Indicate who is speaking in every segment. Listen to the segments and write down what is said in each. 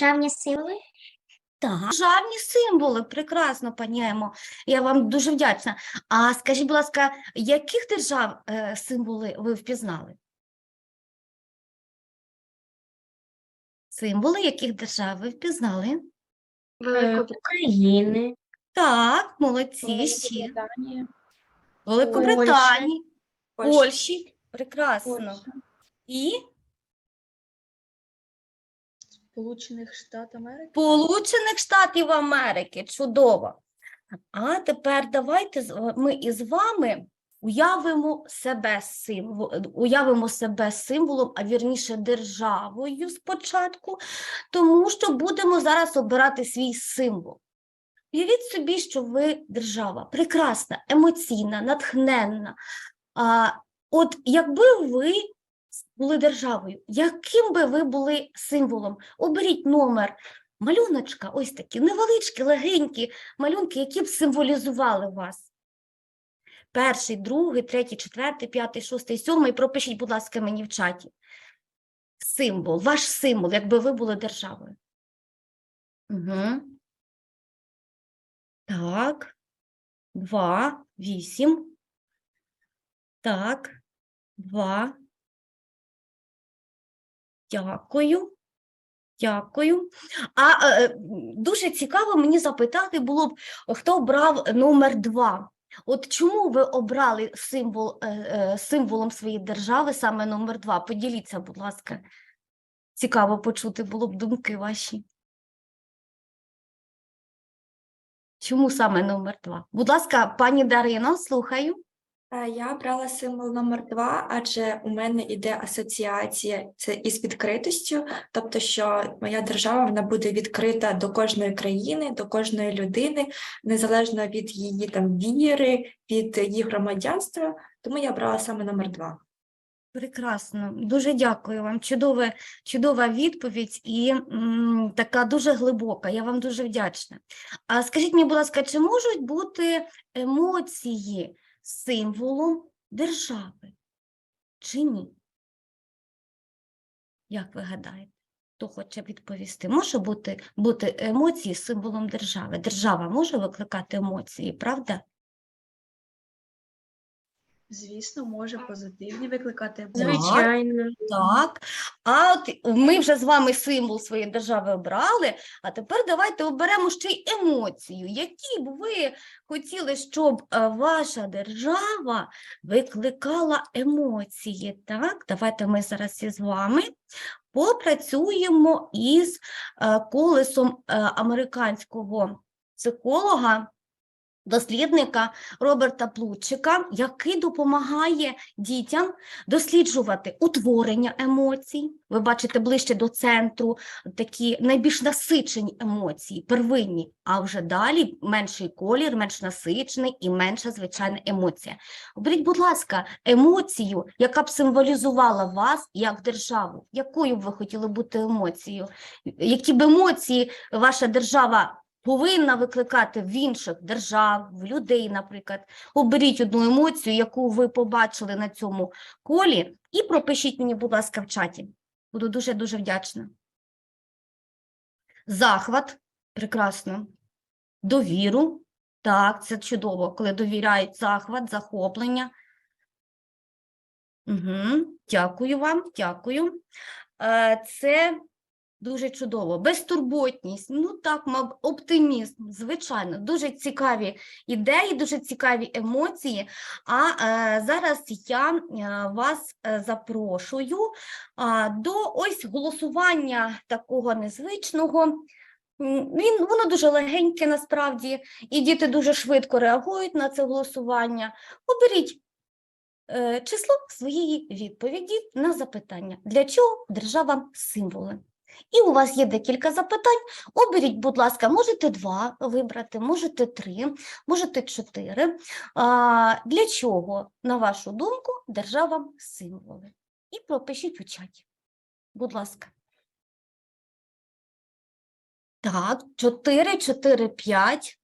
Speaker 1: Державні символи?
Speaker 2: Так, державні символи, прекрасно, пані Емо. Я вам дуже вдячна. А скажіть, будь ласка, яких держав е, символи ви впізнали? Символи яких держав ви впізнали?
Speaker 1: України.
Speaker 2: Так, молодці, ще.
Speaker 3: Великобританія,
Speaker 2: Великобританії,
Speaker 3: Польща,
Speaker 2: Польщі. Прекрасно.
Speaker 3: Польща,
Speaker 2: І
Speaker 3: Сполучених Штатів Америки.
Speaker 2: Сполучених Штатів Америки. Чудово. А тепер давайте ми із вами уявимо себе символ, уявимо себе символом, а вірніше державою спочатку, тому що будемо зараз обирати свій символ. Уявіть собі, що ви держава, прекрасна, емоційна, натхненна. А, от якби ви були державою, яким би ви були символом? Оберіть номер малюночка, ось такі невеличкі, легенькі малюнки, які б символізували вас. Перший, другий, третій, четвертий, п'ятий, шостий, сьомий. Пропишіть, будь ласка, мені в чаті. Символ, ваш символ, якби ви були державою. Угу. Так. Два, вісім. Так. Два. Дякую. Дякую. А е, дуже цікаво мені запитати було б, хто обрав номер два. От чому ви обрали символ, е, е, символом своєї держави саме номер два? Поділіться, будь ласка. Цікаво почути було б думки ваші. Чому саме номер два? Будь ласка, пані Дарино, слухаю.
Speaker 4: Е, Я обрала символ номер два, адже у мене йде асоціація це із відкритістю, тобто, що моя держава вона буде відкрита до кожної країни, до кожної людини, незалежно від її там віри, від її громадянства. Тому я обрала саме номер два.
Speaker 2: Прекрасно, дуже дякую вам. Чудова, чудова відповідь і м, така дуже глибока. Я вам дуже вдячна. А скажіть мені, будь ласка, чи можуть бути емоції символом держави? Чи ні? Як ви гадаєте? Хто хоче відповісти? Може бути, бути емоції символом держави? Держава може викликати емоції, правда?
Speaker 3: Звісно, може позитивні викликати
Speaker 2: Так.
Speaker 3: емоції.
Speaker 1: Звичайно.
Speaker 2: Так, а от ми вже з вами символ своєї держави обрали, а тепер давайте оберемо ще й емоцію. Які б ви хотіли, щоб е, ваша держава викликала емоції? Так, давайте ми зараз із вами попрацюємо із е, колесом е, американського психолога. Дослідника Роберта Плутчика, який допомагає дітям досліджувати утворення емоцій. Ви бачите ближче до центру такі найбільш насичені емоції, первинні, а вже далі менший колір, менш насичений і менша звичайна емоція. Оберіть, будь ласка, емоцію, яка б символізувала вас як державу. Якою б ви хотіли бути емоцією? Які б емоції ваша держава повинна викликати в інших держав, в людей, наприклад. Оберіть одну емоцію, яку ви побачили на цьому колі, і пропишіть мені, будь ласка, в чаті. Буду дуже-дуже вдячна. Захват, прекрасно. Довіру, так, це чудово, коли довіряють захват, захоплення. Угу, дякую вам, дякую. Е, Це Дуже чудово. Безтурботність, ну так, маб, оптимізм, звичайно, дуже цікаві ідеї, дуже цікаві емоції. А е, зараз я е, вас е, запрошую а, до ось голосування такого незвичного. Він, воно дуже легеньке насправді, і діти дуже швидко реагують на це голосування. Оберіть е, число своєї відповіді на запитання. Для чого держава символи? І у вас є декілька запитань. Оберіть, будь ласка, можете два вибрати, можете три, можете чотири. А, для чого, на вашу думку, держава символи? І пропишіть у чаті. Будь ласка. Так, чотири, чотири, п'ять.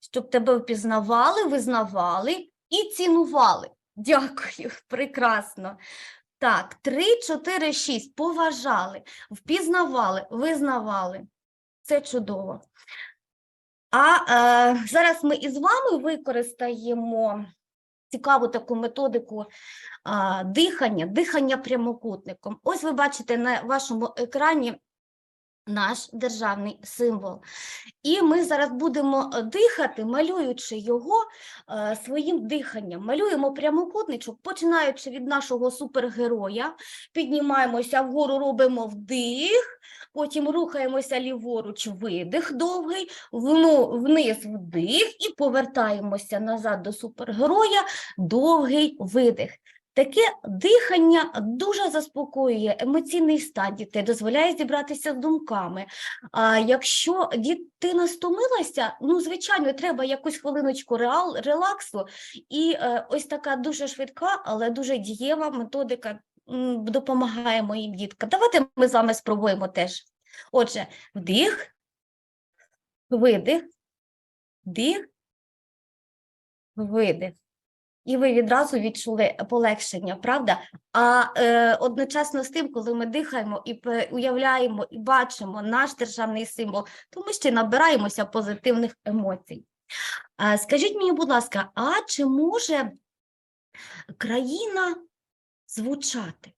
Speaker 2: Щоб тебе впізнавали, визнавали і цінували. Дякую, прекрасно. Так, 3, 4, 6. Поважали, впізнавали, визнавали. Це чудово. А е, зараз ми із вами використаємо цікаву таку методику е, дихання, дихання прямокутником. Ось ви бачите на вашому екрані наш державний символ. І ми зараз будемо е, дихати, малюючи його е, своїм диханням. Малюємо прямокутничок, починаючи від нашого супергероя, піднімаємося вгору, робимо вдих, потім рухаємося ліворуч, видих довгий, вниз вдих і повертаємося назад до супергероя, довгий видих. Таке дихання дуже заспокоює емоційний стан дітей, дозволяє зібратися з думками. А якщо дитина стомилася, ну звичайно, треба якусь хвилиночку реал, релаксу, і е, ось така дуже швидка, але дуже дієва методика м, допомагає моїм діткам. Давайте ми з вами спробуємо теж. Отже, вдих, видих, вдих, видих. І ви відразу відчули полегшення, правда? А е, одночасно з тим, коли ми дихаємо і уявляємо і бачимо наш державний символ, то ми ще набираємося позитивних емоцій. А, скажіть мені, будь ласка, а чи може країна звучати?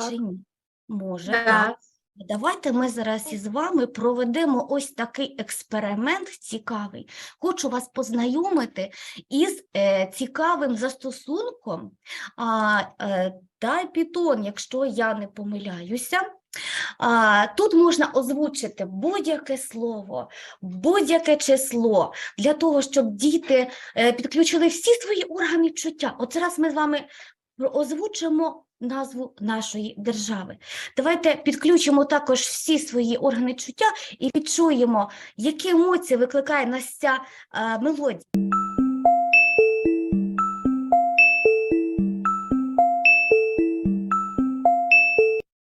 Speaker 2: Чи ні? Може, так. Давайте ми зараз із вами проведемо ось такий експеримент цікавий. Хочу вас познайомити із е, цікавим застосунком а, е, Python, якщо я не помиляюся. Тут можна озвучити будь-яке слово, будь-яке число для того, щоб діти е, підключили всі свої органи чуття. От зараз ми з вами озвучимо назву нашої держави. Давайте підключимо також всі свої органи чуття і відчуємо, які емоції викликає нас ця а, мелодія.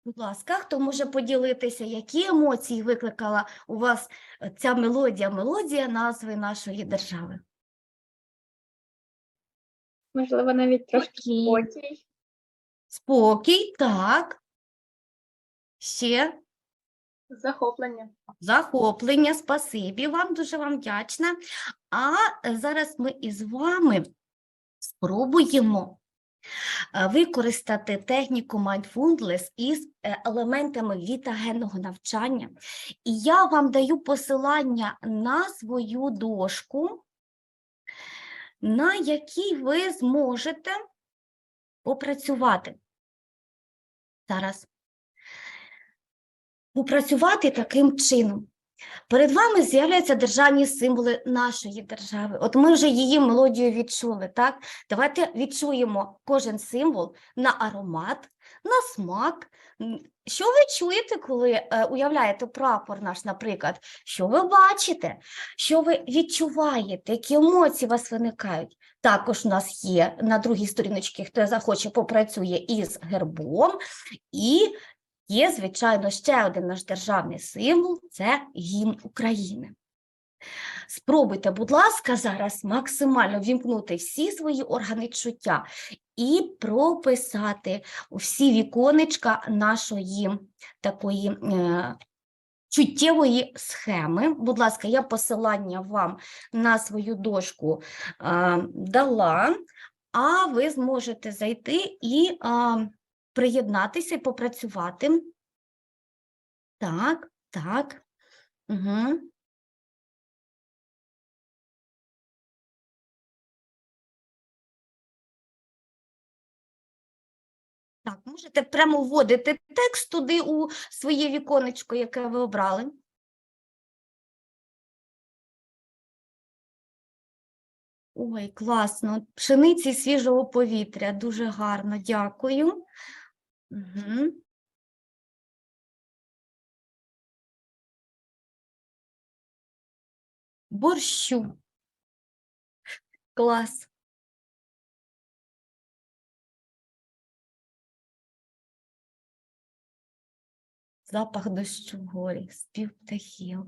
Speaker 2: Будь ласка, хто може поділитися, які емоції викликала у вас е, ця мелодія, мелодія назви нашої держави?
Speaker 1: Можливо, навіть трошки
Speaker 2: Окей.
Speaker 1: спокій.
Speaker 2: Спокій, так. Ще
Speaker 1: Захоплення.
Speaker 2: захоплення, спасибі вам, дуже вам вдячна. А зараз ми із вами спробуємо е, використати техніку Mindfulness із е, елементами вітагенного навчання. І я вам даю посилання на свою дошку, на якій ви зможете попрацювати. Зараз попрацювати таким чином. Перед вами з'являються державні символи нашої держави. От ми вже її мелодію відчули, так? Давайте відчуємо кожен символ на аромат, на смак. Що ви чуєте, коли е, уявляєте прапор наш, наприклад? Що ви бачите? Що ви відчуваєте? Які емоції у вас виникають? Також у нас є на другій сторіночці, хто захоче, попрацює із гербом, і є, звичайно, ще один наш державний символ це гімн України. Спробуйте, будь ласка, зараз максимально вімкнути всі свої органи чуття і прописати всі віконечка нашої такої е, чуттєвої схеми. Будь ласка, я посилання вам на свою дошку е, дала, а ви зможете зайти і е, приєднатися і попрацювати. Так, так. Угу. Так, можете прямо вводити текст туди у своє віконечко, яке ви обрали. Ой, класно. Пшениці свіжого повітря. Дуже гарно, дякую. Угу. Борщу. Клас. запах дощу в горі, спів птахів.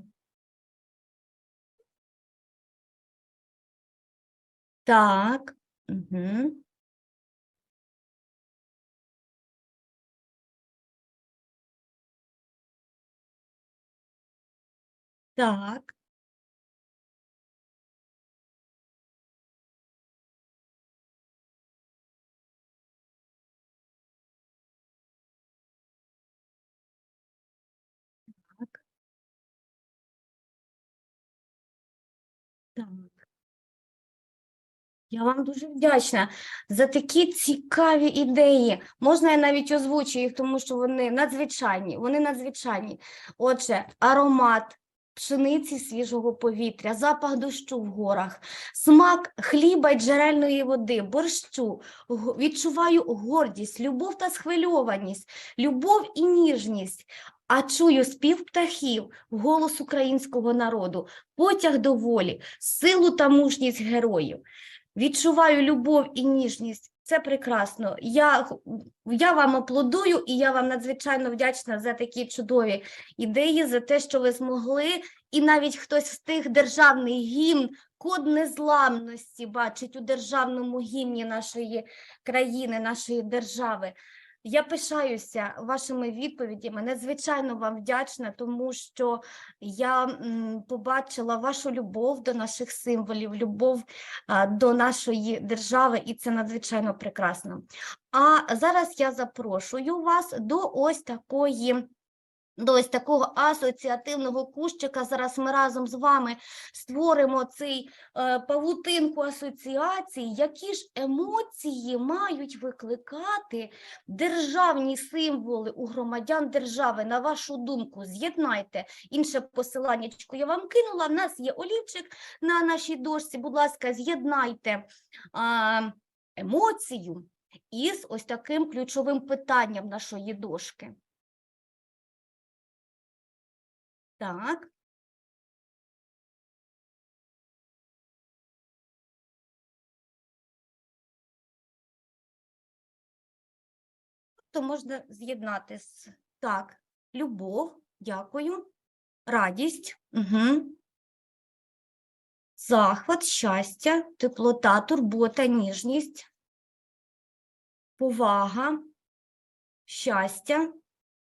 Speaker 2: Так. Угу. Так. Я вам дуже вдячна за такі цікаві ідеї. Можна я навіть озвучу їх, тому що вони надзвичайні. Вони надзвичайні. Отже, аромат пшениці свіжого повітря, запах дощу в горах, смак хліба й джерельної води, борщу. Відчуваю гордість, любов та схвильованість, любов і ніжність. А чую спів птахів, голос українського народу, потяг до волі, силу та мужність героїв. Відчуваю любов і ніжність. Це прекрасно. Я, я вам аплодую і я вам надзвичайно вдячна за такі чудові ідеї, за те, що ви змогли, і навіть хтось встиг державний гімн, код незламності бачить у державному гімні нашої країни, нашої держави. Я пишаюся вашими відповідями. Надзвичайно вам вдячна, тому що я побачила вашу любов до наших символів, любов до нашої держави, і це надзвичайно прекрасно. А зараз я запрошую вас до ось такої. До ось такого асоціативного кущика. Зараз ми разом з вами створимо цей е, павутинку асоціацій, які ж емоції мають викликати державні символи у громадян держави. На вашу думку, з'єднайте інше посиланнячко я вам кинула. В нас є олівчик на нашій дошці. Будь ласка, з'єднайте а, емоцію із ось таким ключовим питанням нашої дошки. Так. То можна з'єднати з так, любов, дякую, радість, угу. захват, щастя, теплота, турбота, ніжність, повага, щастя,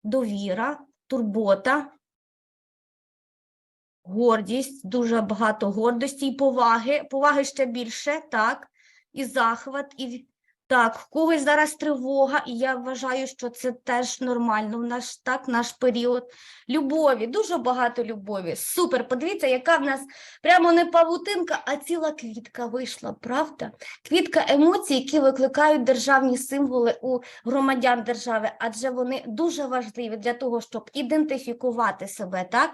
Speaker 2: довіра, турбота, гордість, дуже багато гордості і поваги, поваги ще більше, так, і захват, і так, в когось зараз тривога, і я вважаю, що це теж нормально. В наш так, наш період любові, дуже багато любові. Супер. Подивіться, яка в нас прямо не павутинка, а ціла квітка вийшла, правда? Квітка емоцій, які викликають державні символи у громадян держави, адже вони дуже важливі для того, щоб ідентифікувати себе, так?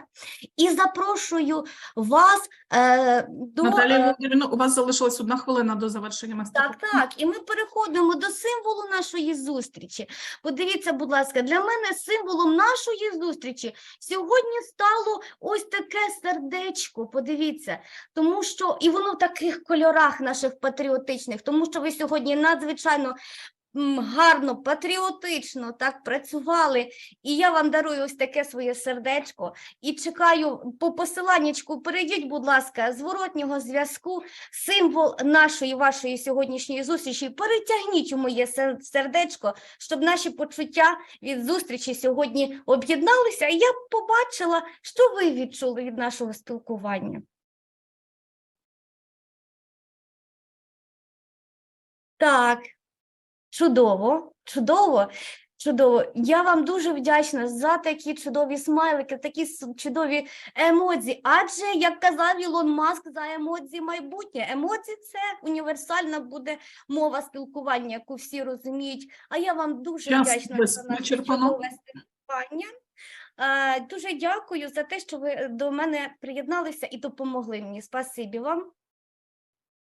Speaker 2: І запрошую вас е, до
Speaker 5: Наталія
Speaker 2: е,
Speaker 5: Володимирівна, у вас залишилась одна хвилина до завершення мастер
Speaker 2: так, так, і ми переходимо до символу нашої зустрічі. Подивіться, будь ласка, для мене символом нашої зустрічі сьогодні стало ось таке сердечко. Подивіться, тому що і воно в таких кольорах наших патріотичних, тому що ви сьогодні надзвичайно. Гарно, патріотично так працювали, і я вам дарую ось таке своє сердечко. І чекаю по посиланнячку. Перейдіть, будь ласка, зворотнього зв'язку символ нашої вашої сьогоднішньої зустрічі. Перетягніть у моє сердечко, щоб наші почуття від зустрічі сьогодні об'єдналися, і я побачила, що ви відчули від нашого спілкування. Так, чудово, чудово. Чудово. Я вам дуже вдячна за такі чудові смайлики, такі чудові емодзі. Адже, як казав Ілон Маск, за емодзі майбутнє. Емодзі це універсальна буде мова спілкування, яку всі розуміють. А я вам дуже
Speaker 5: Час
Speaker 2: вдячна за наше
Speaker 5: вичерпано.
Speaker 2: чудове спілкування. Е, Дуже дякую за те, що ви до мене приєдналися і допомогли мені. Спасибі вам.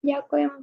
Speaker 1: Дякуємо.